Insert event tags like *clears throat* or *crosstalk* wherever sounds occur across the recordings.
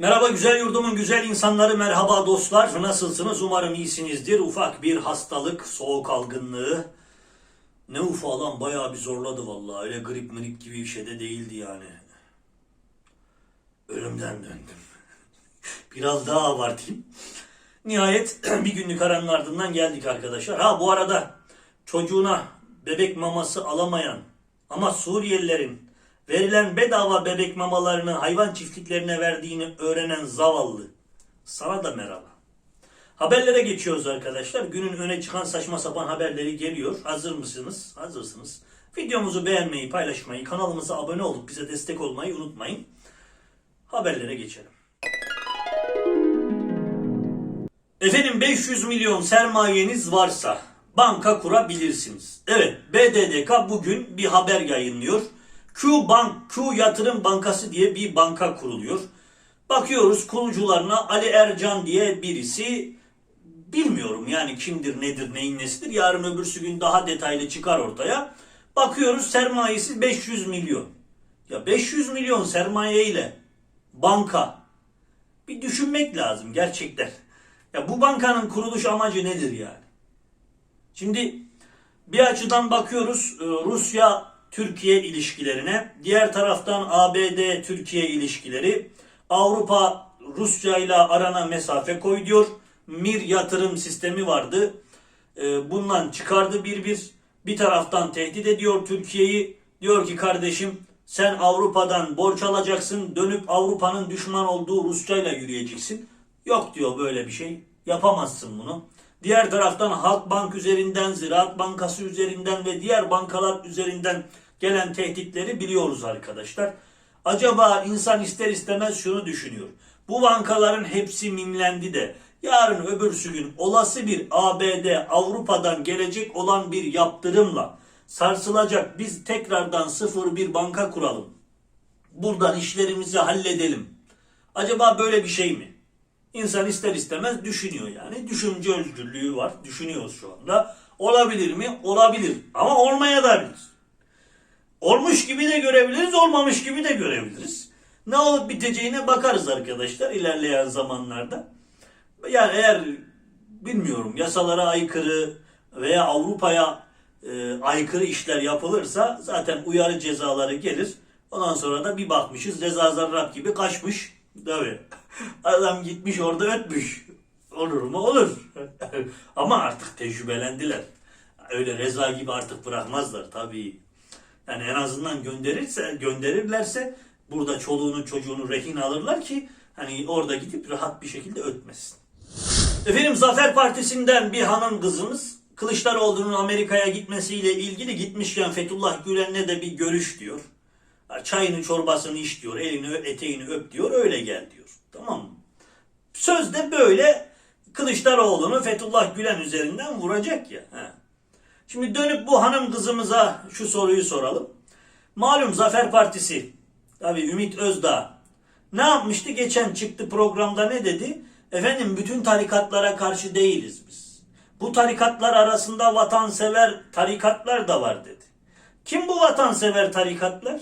Merhaba güzel yurdumun güzel insanları, merhaba dostlar. Nasılsınız? Umarım iyisinizdir. Ufak bir hastalık, soğuk algınlığı. Ne ufa lan bayağı bir zorladı vallahi. Öyle grip mrip gibi bir şey de değildi yani. Ölümden döndüm. *laughs* Biraz daha abartayım. Nihayet *clears throat* bir günlük aranın ardından geldik arkadaşlar. Ha bu arada çocuğuna bebek maması alamayan ama Suriyelilerin verilen bedava bebek mamalarını hayvan çiftliklerine verdiğini öğrenen zavallı. Sana da merhaba. Haberlere geçiyoruz arkadaşlar. Günün öne çıkan saçma sapan haberleri geliyor. Hazır mısınız? Hazırsınız. Videomuzu beğenmeyi, paylaşmayı, kanalımıza abone olup bize destek olmayı unutmayın. Haberlere geçelim. Efendim 500 milyon sermayeniz varsa banka kurabilirsiniz. Evet BDDK bugün bir haber yayınlıyor. Q Bank, Q Yatırım Bankası diye bir banka kuruluyor. Bakıyoruz kurucularına Ali Ercan diye birisi bilmiyorum yani kimdir nedir neyin nesidir. Yarın öbürsü gün daha detaylı çıkar ortaya. Bakıyoruz sermayesi 500 milyon. Ya 500 milyon sermaye ile banka bir düşünmek lazım gerçekten. Ya bu bankanın kuruluş amacı nedir yani? Şimdi bir açıdan bakıyoruz e, Rusya Türkiye ilişkilerine, diğer taraftan ABD Türkiye ilişkileri, Avrupa Rusya ile arana mesafe koy diyor. Mir yatırım sistemi vardı. E, Bundan çıkardı bir bir. Bir taraftan tehdit ediyor Türkiye'yi. Diyor ki kardeşim sen Avrupa'dan borç alacaksın. Dönüp Avrupa'nın düşman olduğu Rusya ile yürüyeceksin. Yok diyor böyle bir şey. Yapamazsın bunu. Diğer taraftan Halkbank üzerinden, Ziraat Bankası üzerinden ve diğer bankalar üzerinden gelen tehditleri biliyoruz arkadaşlar. Acaba insan ister istemez şunu düşünüyor. Bu bankaların hepsi mimlendi de yarın öbürsü gün olası bir ABD Avrupa'dan gelecek olan bir yaptırımla sarsılacak biz tekrardan sıfır bir banka kuralım. Buradan işlerimizi halledelim. Acaba böyle bir şey mi? İnsan ister istemez düşünüyor yani. Düşünce özgürlüğü var. Düşünüyoruz şu anda. Olabilir mi? Olabilir. Ama olmaya da bilir. Olmuş gibi de görebiliriz, olmamış gibi de görebiliriz. Ne olup biteceğine bakarız arkadaşlar ilerleyen zamanlarda. Yani eğer bilmiyorum yasalara aykırı veya Avrupa'ya e, aykırı işler yapılırsa zaten uyarı cezaları gelir. Ondan sonra da bir bakmışız Reza Zarrab gibi kaçmış. Tabii. Adam gitmiş orada ötmüş. Olur mu? Olur. *laughs* Ama artık tecrübelendiler. Öyle Reza gibi artık bırakmazlar tabii. Yani en azından gönderirse gönderirlerse burada çoluğunu çocuğunu rehin alırlar ki hani orada gidip rahat bir şekilde ötmesin. Efendim Zafer Partisi'nden bir hanım kızımız Kılıçdaroğlu'nun Amerika'ya gitmesiyle ilgili gitmişken Fethullah Gülen'le de bir görüş diyor. Çayını çorbasını iç diyor, elini eteğini öp diyor, öyle gel diyor. Tamam mı? Sözde böyle Kılıçdaroğlu'nu Fethullah Gülen üzerinden vuracak ya. He. Şimdi dönüp bu hanım kızımıza şu soruyu soralım. Malum Zafer Partisi, tabii Ümit Özdağ ne yapmıştı? Geçen çıktı programda ne dedi? Efendim bütün tarikatlara karşı değiliz biz. Bu tarikatlar arasında vatansever tarikatlar da var dedi. Kim bu vatansever tarikatlar?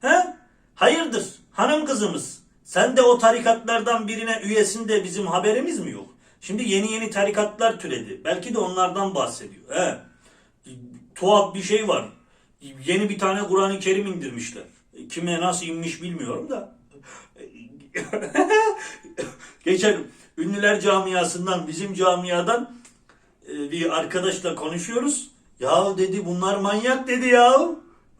He? Hayırdır hanım kızımız? Sen de o tarikatlardan birine üyesin de bizim haberimiz mi yok? Şimdi yeni yeni tarikatlar türedi. Belki de onlardan bahsediyor. He. Tuhaf bir şey var. Yeni bir tane Kur'an-ı Kerim indirmişler. Kime nasıl inmiş bilmiyorum da. *laughs* Geçen ünlüler camiasından bizim camiadan e, bir arkadaşla konuşuyoruz. Ya dedi bunlar manyak dedi ya.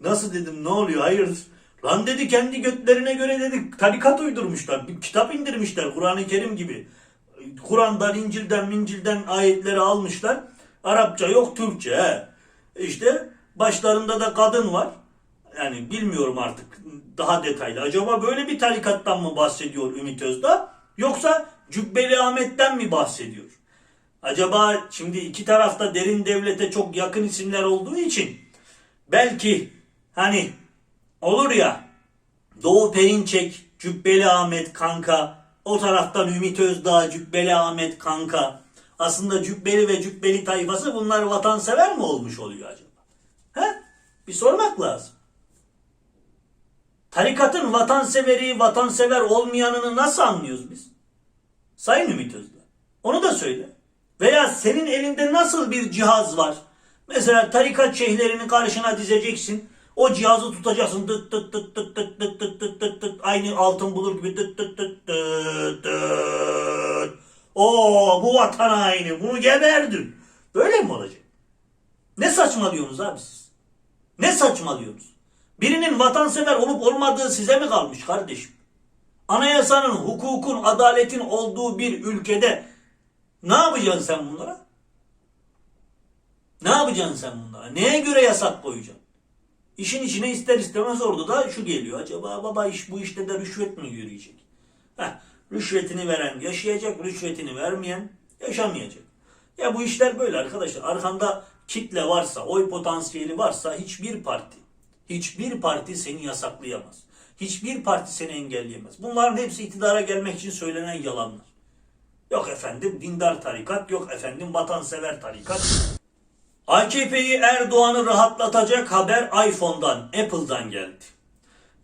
Nasıl dedim ne oluyor hayır. Lan dedi kendi götlerine göre dedi tarikat uydurmuşlar. Bir kitap indirmişler Kur'an-ı Kerim gibi. Kur'an'dan, İncil'den, Mincil'den ayetleri almışlar. Arapça yok Türkçe. He. İşte başlarında da kadın var. Yani bilmiyorum artık daha detaylı. Acaba böyle bir tarikattan mı bahsediyor Ümit Özdağ? Yoksa Cübbeli Ahmet'ten mi bahsediyor? Acaba şimdi iki tarafta derin devlete çok yakın isimler olduğu için belki hani olur ya Doğu Perinçek, Cübbeli Ahmet kanka, o taraftan Ümit Özdağ, Cübbeli Ahmet kanka. Aslında Cübbeli ve Cübbeli tayfası bunlar vatansever mi olmuş oluyor acaba? He? Bir sormak lazım. Tarikatın vatanseveri, vatansever olmayanını nasıl anlıyoruz biz? Sayın Ümit Özdağ. Onu da söyle. Veya senin elinde nasıl bir cihaz var? Mesela tarikat şeyhlerini karşına dizeceksin. O cihazı tutacaksın. Tıt tıt tıt tıt tıt tıt tıt tıt tıt tıt. Aynı altın bulur gibi tıt tıt tıt tıt tıt. Oo bu vatan haini. Bunu geberdin. Böyle mi olacak? Ne saçmalıyorsunuz abi siz? Ne saçmalıyorsunuz? Birinin vatansever olup olmadığı size mi kalmış kardeşim? Anayasanın, hukukun, adaletin olduğu bir ülkede ne yapacaksın sen bunlara? Ne yapacaksın sen bunlara? Neye göre yasak koyacaksın? İşin içine ister istemez orada da şu geliyor. Acaba baba iş bu işte de rüşvet mi yürüyecek? Heh, rüşvetini veren yaşayacak, rüşvetini vermeyen yaşamayacak. Ya bu işler böyle arkadaşlar. Arkanda kitle varsa, oy potansiyeli varsa hiçbir parti, hiçbir parti seni yasaklayamaz. Hiçbir parti seni engelleyemez. Bunların hepsi iktidara gelmek için söylenen yalanlar. Yok efendim dindar tarikat, yok efendim vatansever tarikat. AKP'yi Erdoğan'ı rahatlatacak haber iPhone'dan, Apple'dan geldi.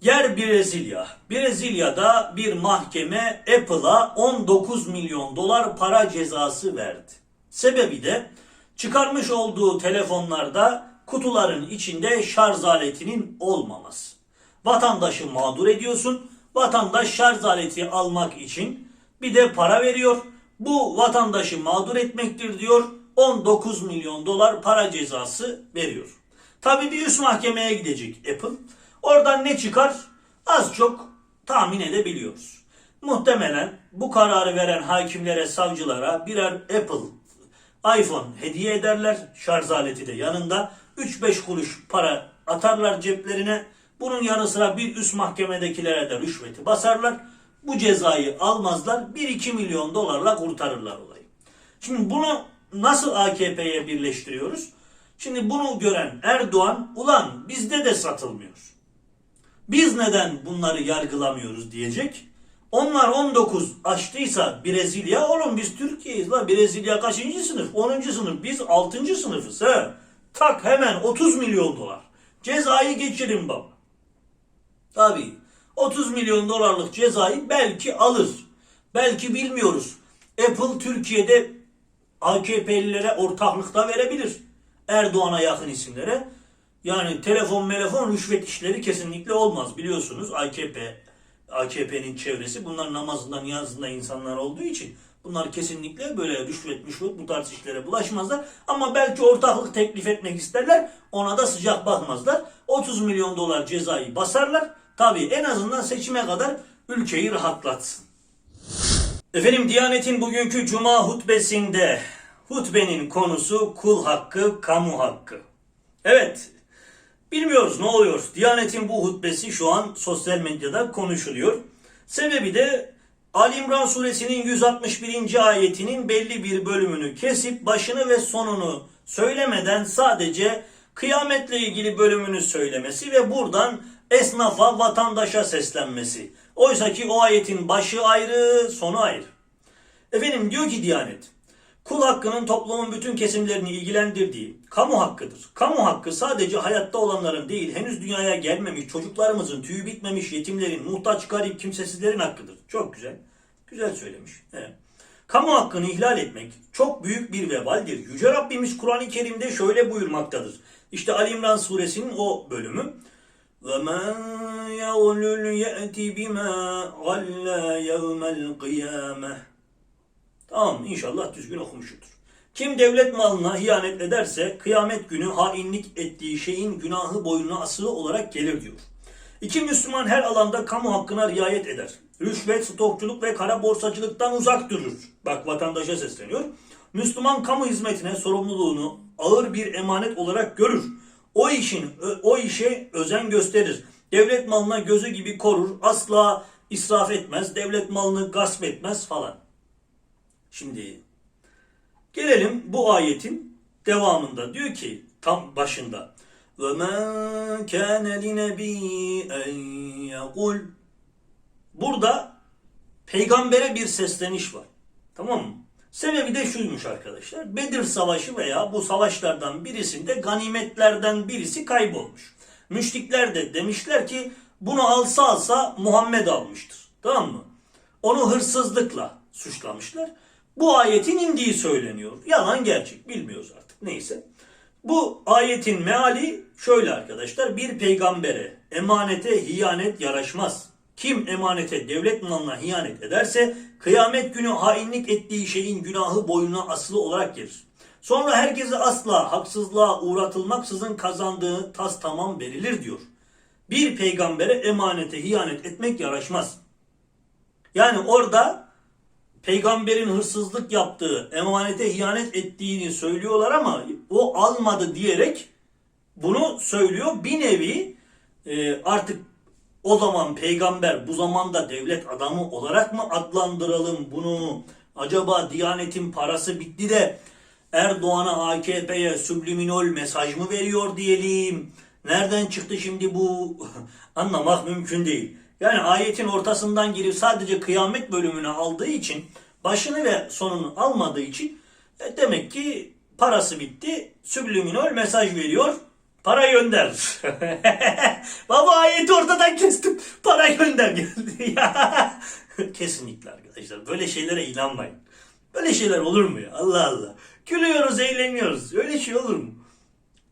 Yer Brezilya. Brezilya'da bir mahkeme Apple'a 19 milyon dolar para cezası verdi. Sebebi de çıkarmış olduğu telefonlarda kutuların içinde şarj aletinin olmaması. Vatandaşı mağdur ediyorsun. Vatandaş şarj aleti almak için bir de para veriyor. Bu vatandaşı mağdur etmektir diyor. 19 milyon dolar para cezası veriyor. Tabii bir üst mahkemeye gidecek Apple. Oradan ne çıkar? Az çok tahmin edebiliyoruz. Muhtemelen bu kararı veren hakimlere, savcılara birer Apple iPhone hediye ederler. Şarj aleti de yanında. 3-5 kuruş para atarlar ceplerine. Bunun yanı sıra bir üst mahkemedekilere de rüşveti basarlar. Bu cezayı almazlar. 1-2 milyon dolarla kurtarırlar olayı. Şimdi bunu nasıl AKP'ye birleştiriyoruz? Şimdi bunu gören Erdoğan ulan bizde de satılmıyor. Biz neden bunları yargılamıyoruz diyecek. Onlar 19 açtıysa Brezilya oğlum biz Türkiye'yiz la Brezilya kaçıncı sınıf? 10. sınıf biz 6. sınıfız he. Tak hemen 30 milyon dolar. Cezayı geçirin baba. Tabii 30 milyon dolarlık cezayı belki alır. Belki bilmiyoruz. Apple Türkiye'de AKP'lilere ortaklıkta verebilir. Erdoğan'a yakın isimlere. Yani telefon telefon rüşvet işleri kesinlikle olmaz biliyorsunuz AKP AKP'nin çevresi bunlar namazında niyazında insanlar olduğu için bunlar kesinlikle böyle rüşvet müşvet bu tarz işlere bulaşmazlar. Ama belki ortaklık teklif etmek isterler ona da sıcak bakmazlar. 30 milyon dolar cezayı basarlar. Tabii en azından seçime kadar ülkeyi rahatlatsın. Efendim Diyanet'in bugünkü cuma hutbesinde hutbenin konusu kul hakkı, kamu hakkı. Evet, bilmiyoruz ne oluyor. Diyanet'in bu hutbesi şu an sosyal medyada konuşuluyor. Sebebi de Ali İmran suresinin 161. ayetinin belli bir bölümünü kesip başını ve sonunu söylemeden sadece kıyametle ilgili bölümünü söylemesi ve buradan esnafa, vatandaşa seslenmesi. Oysa ki o ayetin başı ayrı, sonu ayrı. Efendim diyor ki Diyanet, kul hakkının toplumun bütün kesimlerini ilgilendirdiği kamu hakkıdır. Kamu hakkı sadece hayatta olanların değil, henüz dünyaya gelmemiş çocuklarımızın, tüyü bitmemiş yetimlerin, muhtaç, garip, kimsesizlerin hakkıdır. Çok güzel. Güzel söylemiş. Evet. Kamu hakkını ihlal etmek çok büyük bir vebaldir. Yüce Rabbimiz Kur'an-ı Kerim'de şöyle buyurmaktadır. İşte Ali İmran suresinin o bölümü. وَمَنْ يَغْلُلْ يَأْتِ بِمَا غَلَّ يَوْمَ الْقِيَامَةِ Tamam inşallah düzgün okumuşudur. Kim devlet malına ihanet ederse kıyamet günü hainlik ettiği şeyin günahı boynuna asılı olarak gelir diyor. İki Müslüman her alanda kamu hakkına riayet eder. Rüşvet, stokçuluk ve kara borsacılıktan uzak durur. Bak vatandaşa sesleniyor. Müslüman kamu hizmetine sorumluluğunu ağır bir emanet olarak görür. O işin o işe özen gösterir. Devlet malına gözü gibi korur. Asla israf etmez. Devlet malını gasp etmez falan. Şimdi gelelim bu ayetin devamında. Diyor ki tam başında. وَمَنْ كَانَ لِنَبِيٍّ اَنْ يَقُلْ Burada peygambere bir sesleniş var. Tamam mı? Sebebi de şuymuş arkadaşlar. Bedir Savaşı veya bu savaşlardan birisinde ganimetlerden birisi kaybolmuş. Müşrikler de demişler ki Bunu alsa alsa Muhammed almıştır. Tamam mı? Onu hırsızlıkla suçlamışlar. Bu ayetin indiği söyleniyor. Yalan gerçek bilmiyoruz artık. Neyse. Bu ayetin meali şöyle arkadaşlar. Bir peygambere emanete hiyanet yaraşmaz. Kim emanete devlet malına hiyanet ederse kıyamet günü hainlik ettiği şeyin günahı boynuna asılı olarak gelir. Sonra herkese asla haksızlığa uğratılmaksızın kazandığı tas tamam verilir diyor. Bir peygambere emanete hiyanet etmek yaraşmaz. Yani orada peygamberin hırsızlık yaptığı, emanete ihanet ettiğini söylüyorlar ama o almadı diyerek bunu söylüyor. Bir nevi e, artık o zaman peygamber bu zamanda devlet adamı olarak mı adlandıralım bunu? Acaba Diyanet'in parası bitti de Erdoğan'a AKP'ye subliminal mesaj mı veriyor diyelim? Nereden çıktı şimdi bu? *laughs* Anlamak mümkün değil. Yani ayetin ortasından girip sadece kıyamet bölümünü aldığı için başını ve sonunu almadığı için e, demek ki parası bitti. Subliminal mesaj veriyor. Para gönder. *laughs* Baba ayeti ortadan kestim. Para gönder geldi. *laughs* Kesinlikle arkadaşlar. Böyle şeylere inanmayın. Böyle şeyler olur mu ya? Allah Allah. Gülüyoruz, eğleniyoruz. Öyle şey olur mu?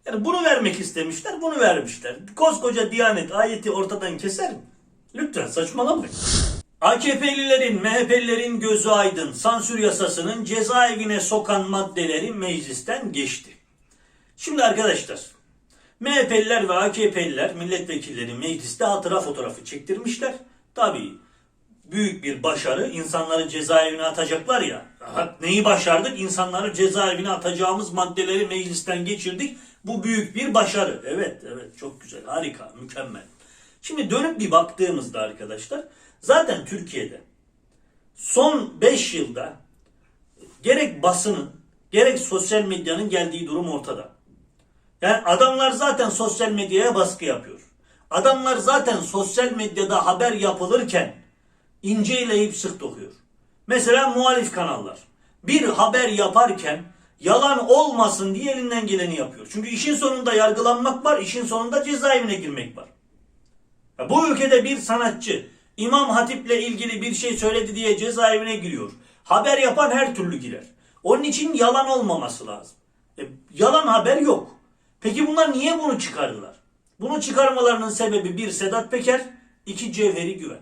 Yani bunu vermek istemişler, bunu vermişler. Koskoca Diyanet ayeti ortadan keser mi? Lütfen saçmalamayın. AKP'lilerin, MHP'lilerin gözü aydın. Sansür yasasının cezaevine sokan maddeleri meclisten geçti. Şimdi arkadaşlar, MHP'liler ve AKP'liler milletvekilleri mecliste hatıra fotoğrafı çektirmişler. Tabii büyük bir başarı. İnsanları cezaevine atacaklar ya. Neyi başardık? İnsanları cezaevine atacağımız maddeleri meclisten geçirdik. Bu büyük bir başarı. Evet, evet çok güzel, harika, mükemmel. Şimdi dönüp bir baktığımızda arkadaşlar zaten Türkiye'de son 5 yılda gerek basının gerek sosyal medyanın geldiği durum ortada. Yani adamlar zaten sosyal medyaya baskı yapıyor. Adamlar zaten sosyal medyada haber yapılırken inceleyip sık dokuyor. Mesela muhalif kanallar bir haber yaparken yalan olmasın diye elinden geleni yapıyor. Çünkü işin sonunda yargılanmak var, işin sonunda cezaevine girmek var. Ya bu ülkede bir sanatçı İmam Hatip'le ilgili bir şey söyledi diye cezaevine giriyor. Haber yapan her türlü girer. Onun için yalan olmaması lazım. E, yalan haber yok. Peki bunlar niye bunu çıkardılar? Bunu çıkarmalarının sebebi bir Sedat Peker, iki Cevheri Güven.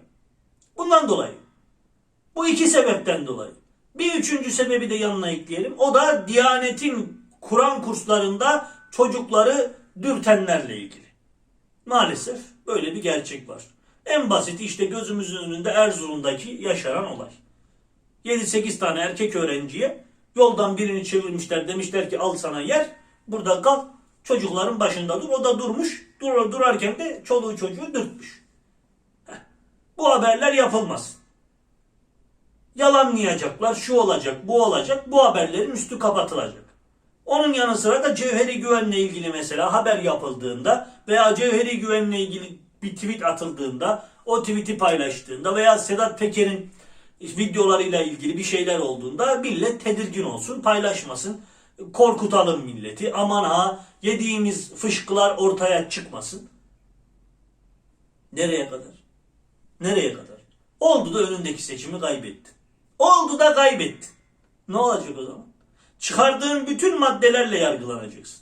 Bundan dolayı. Bu iki sebepten dolayı. Bir üçüncü sebebi de yanına ekleyelim. O da Diyanet'in Kur'an kurslarında çocukları dürtenlerle ilgili. Maalesef böyle bir gerçek var. En basiti işte gözümüzün önünde Erzurum'daki yaşanan olay. 7-8 tane erkek öğrenciye yoldan birini çevirmişler demişler ki al sana yer burada kal çocukların başında dur o da durmuş durur durarken de çoluğu çocuğu dürtmüş. Bu haberler yapılmaz. Yalanlayacaklar şu olacak bu olacak bu haberlerin üstü kapatılacak. Onun yanı sıra da Cevheri Güven'le ilgili mesela haber yapıldığında veya Cevheri Güven'le ilgili bir tweet atıldığında o tweet'i paylaştığında veya Sedat Peker'in videolarıyla ilgili bir şeyler olduğunda millet tedirgin olsun, paylaşmasın, korkutalım milleti. Aman ha yediğimiz fışkılar ortaya çıkmasın. Nereye kadar? Nereye kadar? Oldu da önündeki seçimi kaybettin. Oldu da kaybettin. Ne olacak o zaman? Çıkardığın bütün maddelerle yargılanacaksın.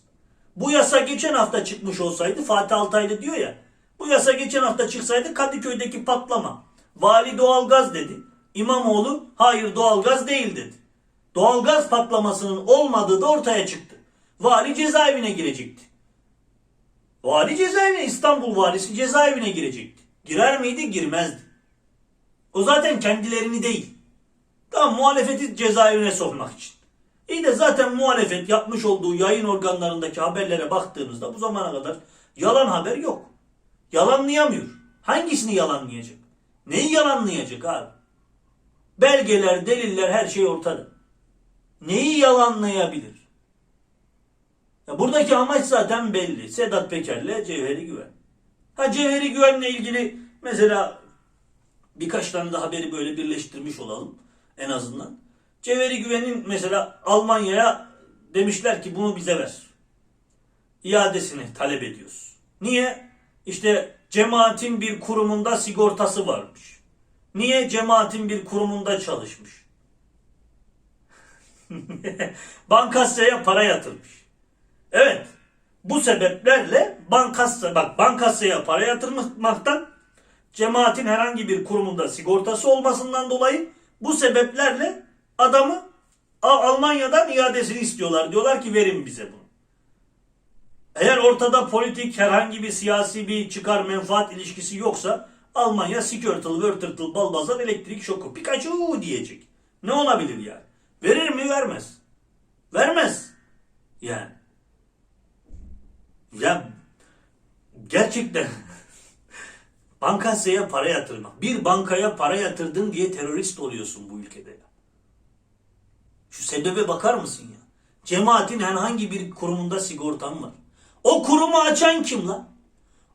Bu yasa geçen hafta çıkmış olsaydı Fatih Altaylı diyor ya. Bu yasa geçen hafta çıksaydı Kadıköy'deki patlama. Vali doğalgaz dedi. İmamoğlu hayır doğalgaz değil dedi. Doğalgaz patlamasının olmadığı da ortaya çıktı. Vali cezaevine girecekti. Vali cezaevine İstanbul valisi cezaevine girecekti. Girer miydi? Girmezdi. O zaten kendilerini değil. Tam muhalefeti cezaevine sokmak için. İyi de zaten muhalefet yapmış olduğu yayın organlarındaki haberlere baktığınızda bu zamana kadar yalan haber yok. Yalanlayamıyor. Hangisini yalanlayacak? Neyi yalanlayacak abi? Belgeler, deliller her şey ortada. Neyi yalanlayabilir? Ya buradaki amaç zaten belli. Sedat Peker'le Cevheri Güven. Ha Cevheri Güven'le ilgili mesela birkaç tane de haberi böyle birleştirmiş olalım en azından. Cevheri Güven'in mesela Almanya'ya demişler ki bunu bize ver. İadesini talep ediyoruz. Niye? İşte cemaatin bir kurumunda sigortası varmış. Niye cemaatin bir kurumunda çalışmış? *laughs* Bankasya'ya para yatırmış. Evet. Bu sebeplerle bankasya bak bankasya'ya para yatırmaktan cemaatin herhangi bir kurumunda sigortası olmasından dolayı bu sebeplerle adamı Almanya'dan iadesini istiyorlar. Diyorlar ki verin bize bunu. Eğer ortada politik herhangi bir siyasi bir çıkar menfaat ilişkisi yoksa Almanya sikörtıl, vörtırtıl, balbazar, elektrik şoku, Pikachu diyecek. Ne olabilir yani? Verir mi? Vermez. Vermez. Yani. Ya gerçekten *laughs* bankasyaya para yatırmak. Bir bankaya para yatırdın diye terörist oluyorsun bu ülkede. Şu sebebe bakar mısın ya? Cemaatin herhangi bir kurumunda sigortan var. O kurumu açan kim lan?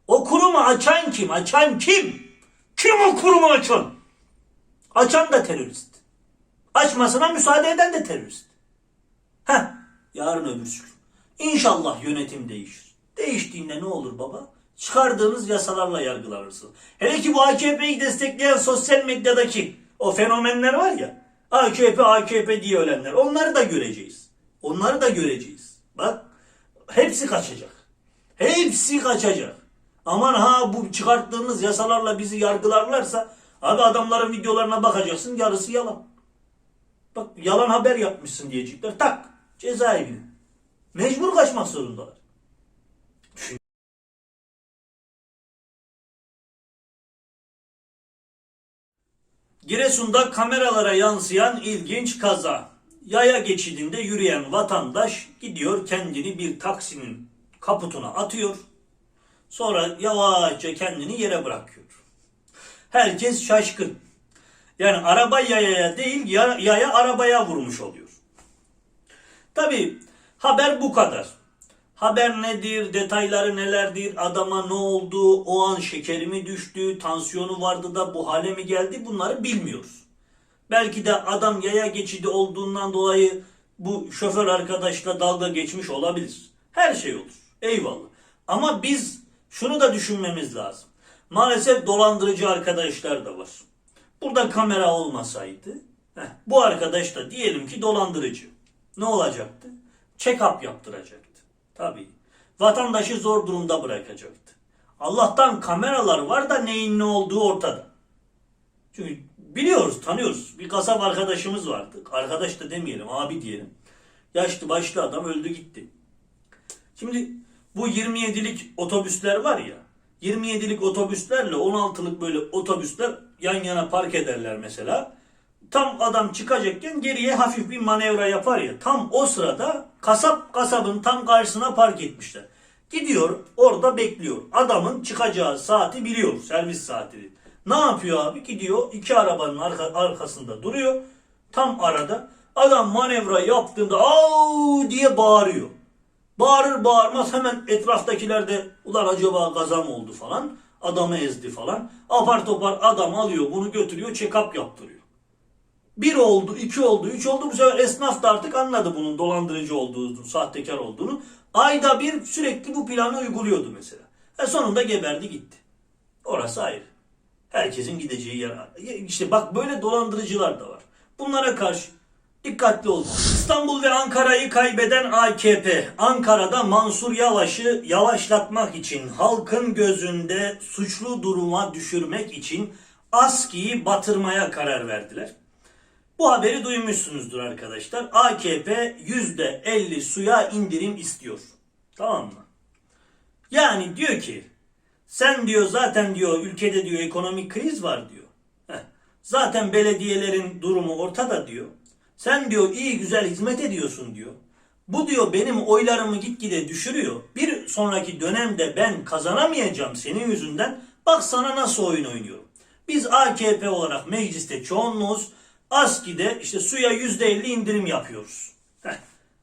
O kurumu açan kim? Açan kim? Kim o kurumu açan? Açan da terörist. Açmasına müsaade eden de terörist. Heh, yarın öbürsü gün. İnşallah yönetim değişir. Değiştiğinde ne olur baba? Çıkardığınız yasalarla yargılanırsın. Hele ki bu AKP'yi destekleyen sosyal medyadaki o fenomenler var ya. AKP AKP diye ölenler. Onları da göreceğiz. Onları da göreceğiz. Bak hepsi kaçacak. Hepsi kaçacak. Aman ha bu çıkarttığınız yasalarla bizi yargılarlarsa abi adamların videolarına bakacaksın yarısı yalan. Bak yalan haber yapmışsın diyecekler. Tak cezaevine. Mecbur kaçmak zorundalar. Giresun'da kameralara yansıyan ilginç kaza. Yaya geçidinde yürüyen vatandaş gidiyor kendini bir taksinin kaputuna atıyor. Sonra yavaşça kendini yere bırakıyor. Herkes şaşkın. Yani araba yayaya değil ya- yaya arabaya vurmuş oluyor. Tabi haber bu kadar. Haber nedir, detayları nelerdir, adama ne oldu, o an şekeri mi düştü, tansiyonu vardı da bu hale mi geldi bunları bilmiyoruz. Belki de adam yaya geçidi olduğundan dolayı bu şoför arkadaşla dalga geçmiş olabilir. Her şey olur. Eyvallah. Ama biz şunu da düşünmemiz lazım. Maalesef dolandırıcı arkadaşlar da var. Burada kamera olmasaydı heh, bu arkadaş da diyelim ki dolandırıcı. Ne olacaktı? Check-up yaptıracaktı. Tabii. Vatandaşı zor durumda bırakacaktı. Allah'tan kameralar var da neyin ne olduğu ortada. Çünkü biliyoruz, tanıyoruz. Bir kasap arkadaşımız vardı. Arkadaş da demeyelim, abi diyelim. Yaşlı başlı adam öldü gitti. Şimdi bu 27'lik otobüsler var ya. 27'lik otobüslerle 16'lık böyle otobüsler yan yana park ederler mesela. Tam adam çıkacakken geriye hafif bir manevra yapar ya. Tam o sırada kasap kasabın tam karşısına park etmişler. Gidiyor orada bekliyor. Adamın çıkacağı saati biliyor. Servis saatini. Ne yapıyor abi? Gidiyor iki arabanın arka, arkasında duruyor. Tam arada. Adam manevra yaptığında au diye bağırıyor. Bağırır bağırmaz hemen etraftakiler de ulan acaba kaza mı oldu falan. Adamı ezdi falan. Apar topar adam alıyor bunu götürüyor check-up yaptırıyor. Bir oldu, iki oldu, üç oldu. Bu sefer esnaf da artık anladı bunun dolandırıcı olduğunu, sahtekar olduğunu. Ayda bir sürekli bu planı uyguluyordu mesela. E sonunda geberdi gitti. Orası ayrı. Herkesin gideceği yer. İşte bak böyle dolandırıcılar da var. Bunlara karşı dikkatli olun. İstanbul ve Ankara'yı kaybeden AKP, Ankara'da Mansur Yavaş'ı yavaşlatmak için, halkın gözünde suçlu duruma düşürmek için ASKİ'yi batırmaya karar verdiler. Bu haberi duymuşsunuzdur arkadaşlar. AKP %50 suya indirim istiyor. Tamam mı? Yani diyor ki sen diyor zaten diyor ülkede diyor ekonomik kriz var diyor. Heh, zaten belediyelerin durumu ortada diyor. Sen diyor iyi güzel hizmet ediyorsun diyor. Bu diyor benim oylarımı gitgide düşürüyor. Bir sonraki dönemde ben kazanamayacağım senin yüzünden. Bak sana nasıl oyun oynuyorum. Biz AKP olarak mecliste çoğunluğuz. ASKİ'de işte suya %50 indirim yapıyoruz. Heh.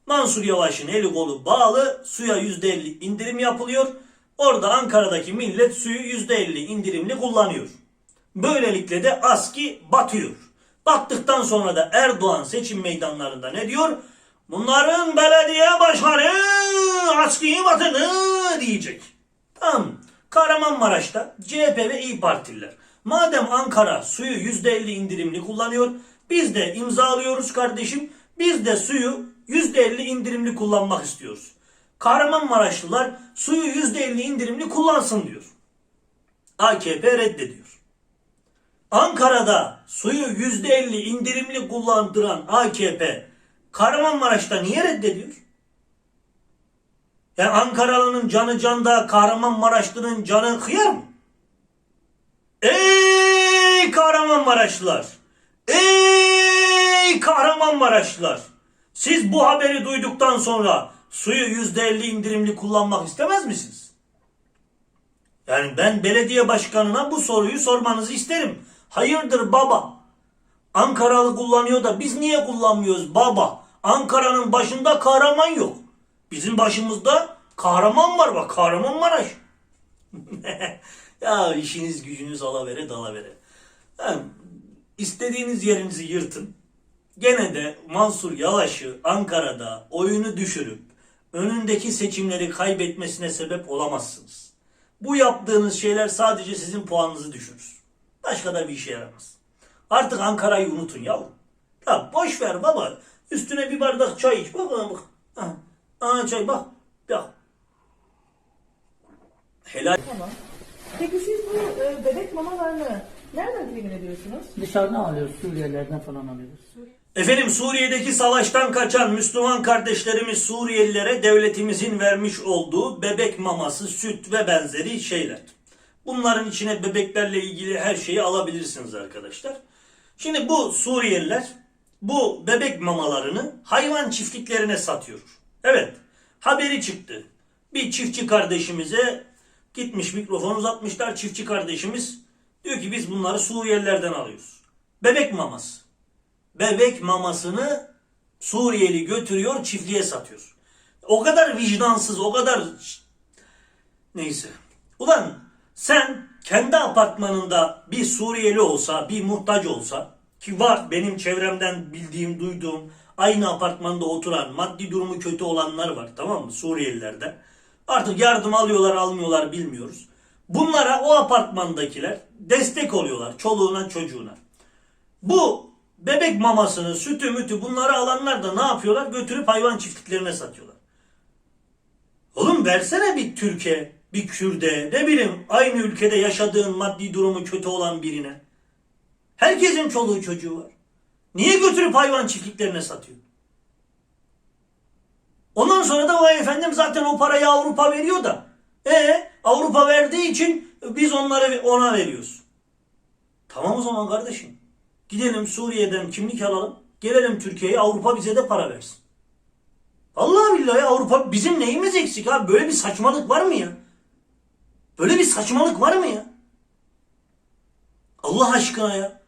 Mansur Yavaş'ın eli kolu bağlı suya %50 indirim yapılıyor. Orada Ankara'daki millet suyu %50 indirimli kullanıyor. Böylelikle de ASKİ batıyor. Battıktan sonra da Erdoğan seçim meydanlarında ne diyor? Bunların belediye başkanı ASKİ'yi batırdı diyecek. Tamam. Kahramanmaraş'ta CHP ve İyi Partililer. Madem Ankara suyu %50 indirimli kullanıyor, biz de imzalıyoruz kardeşim. Biz de suyu %50 indirimli kullanmak istiyoruz. Kahramanmaraşlılar suyu %50 indirimli kullansın diyor. AKP reddediyor. Ankara'da suyu %50 indirimli kullandıran AKP Kahramanmaraş'ta niye reddediyor? Yani Ankaralı'nın canı canda, Kahramanmaraşlı'nın canı kıyar mı? Ey Kahramanmaraşlılar! Ey Kahramanmaraşlılar! Siz bu haberi duyduktan sonra suyu %50 indirimli kullanmak istemez misiniz? Yani ben belediye başkanına bu soruyu sormanızı isterim. Hayırdır baba? Ankaralı kullanıyor da biz niye kullanmıyoruz baba? Ankara'nın başında kahraman yok. Bizim başımızda kahraman var bak Kahramanmaraş. *laughs* ya işiniz gücünüz alavere dalavere. Yani istediğiniz yerinizi yırtın. Gene de Mansur Yavaş'ı Ankara'da oyunu düşürüp önündeki seçimleri kaybetmesine sebep olamazsınız. Bu yaptığınız şeyler sadece sizin puanınızı düşürür. Başka da bir işe yaramaz. Artık Ankara'yı unutun yavrum. Ya boş ver baba. Üstüne bir bardak çay iç. Bak bak. bak. Ha. Aa çay bak. Bak. Helal. Tamam. Peki siz bu e, bebek mamalarını nereden temin ediyorsunuz? Dışarıdan alıyoruz, Suriyelilerden falan alıyoruz. Efendim Suriye'deki savaştan kaçan Müslüman kardeşlerimiz Suriyelilere devletimizin vermiş olduğu bebek maması, süt ve benzeri şeyler. Bunların içine bebeklerle ilgili her şeyi alabilirsiniz arkadaşlar. Şimdi bu Suriyeliler bu bebek mamalarını hayvan çiftliklerine satıyor. Evet haberi çıktı. Bir çiftçi kardeşimize gitmiş mikrofon uzatmışlar çiftçi kardeşimiz. Diyor ki biz bunları Suriyelilerden alıyoruz. Bebek maması bebek mamasını Suriyeli götürüyor çiftliğe satıyor. O kadar vicdansız, o kadar neyse. Ulan sen kendi apartmanında bir Suriyeli olsa, bir muhtaç olsa ki var benim çevremden bildiğim, duyduğum aynı apartmanda oturan, maddi durumu kötü olanlar var tamam mı Suriyelilerden. Artık yardım alıyorlar almıyorlar bilmiyoruz. Bunlara o apartmandakiler destek oluyorlar çoluğuna çocuğuna. Bu bebek mamasını, sütü mütü bunları alanlar da ne yapıyorlar? Götürüp hayvan çiftliklerine satıyorlar. Oğlum versene bir Türkiye, bir Kürde, ne bileyim aynı ülkede yaşadığın maddi durumu kötü olan birine. Herkesin çoluğu çocuğu var. Niye götürüp hayvan çiftliklerine satıyor? Ondan sonra da vay efendim zaten o parayı Avrupa veriyor da. E Avrupa verdiği için biz onları ona veriyoruz. Tamam o zaman kardeşim. Gidelim Suriye'den kimlik alalım. Gelelim Türkiye'ye Avrupa bize de para versin. Allah billahi Avrupa bizim neyimiz eksik abi? Böyle bir saçmalık var mı ya? Böyle bir saçmalık var mı ya? Allah aşkına ya.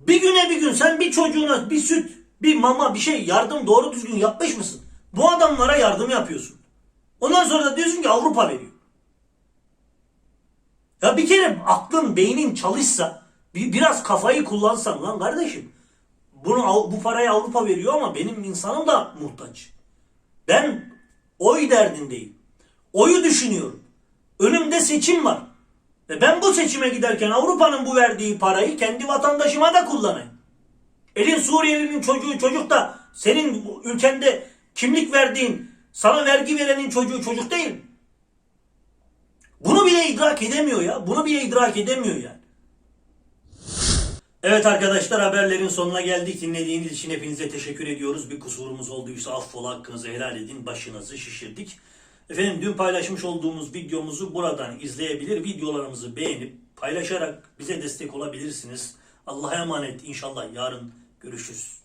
Bir güne bir gün sen bir çocuğuna bir süt, bir mama, bir şey yardım doğru düzgün yapmış mısın? Bu adamlara yardım yapıyorsun. Ondan sonra da diyorsun ki Avrupa veriyor. Ya bir kere aklın, beynin çalışsa, bir, biraz kafayı kullansan lan kardeşim. Bunu bu parayı Avrupa veriyor ama benim insanım da muhtaç. Ben oy derdindeyim. Oyu düşünüyorum. Önümde seçim var. Ve ben bu seçime giderken Avrupa'nın bu verdiği parayı kendi vatandaşıma da kullanayım. Elin Suriyelinin çocuğu çocuk da senin ülkende kimlik verdiğin, sana vergi verenin çocuğu çocuk değil? Bunu bile idrak edemiyor ya. Bunu bile idrak edemiyor yani. Evet arkadaşlar haberlerin sonuna geldik. Dinlediğiniz için hepinize teşekkür ediyoruz. Bir kusurumuz olduysa affola hakkınızı helal edin. Başınızı şişirdik. Efendim dün paylaşmış olduğumuz videomuzu buradan izleyebilir. Videolarımızı beğenip paylaşarak bize destek olabilirsiniz. Allah'a emanet. İnşallah yarın görüşürüz.